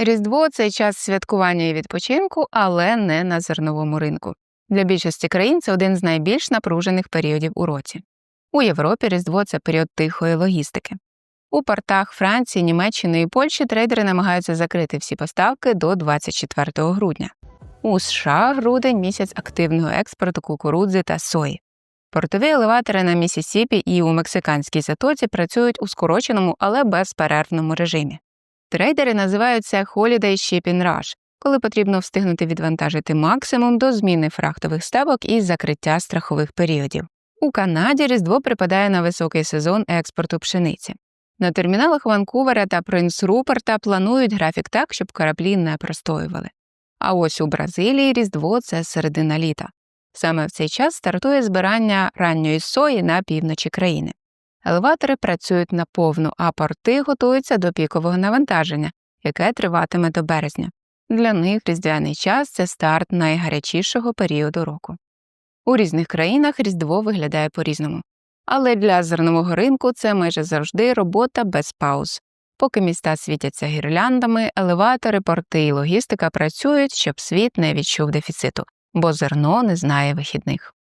Різдво це час святкування і відпочинку, але не на зерновому ринку. Для більшості країн це один з найбільш напружених періодів у році. У Європі Різдво це період тихої логістики. У портах Франції, Німеччини і Польщі трейдери намагаються закрити всі поставки до 24 грудня. У США грудень місяць активного експорту кукурудзи та сої. Портові елеватори на Місісіпі і у мексиканській затоці працюють у скороченому, але безперервному режимі. Трейдери називають це Holiday Shipping Rush, коли потрібно встигнути відвантажити максимум до зміни фрахтових ставок і закриття страхових періодів. У Канаді Різдво припадає на високий сезон експорту пшениці. На терміналах Ванкувера та Принц Руперта планують графік так, щоб кораблі не простоювали. А ось у Бразилії Різдво це середина літа. Саме в цей час стартує збирання ранньої сої на півночі країни. Елеватори працюють наповну, а порти готуються до пікового навантаження, яке триватиме до березня. Для них різдвяний час це старт найгарячішого періоду року. У різних країнах Різдво виглядає по-різному. Але для зернового ринку це майже завжди робота без пауз. Поки міста світяться гірляндами, елеватори, порти і логістика працюють, щоб світ не відчув дефіциту, бо зерно не знає вихідних.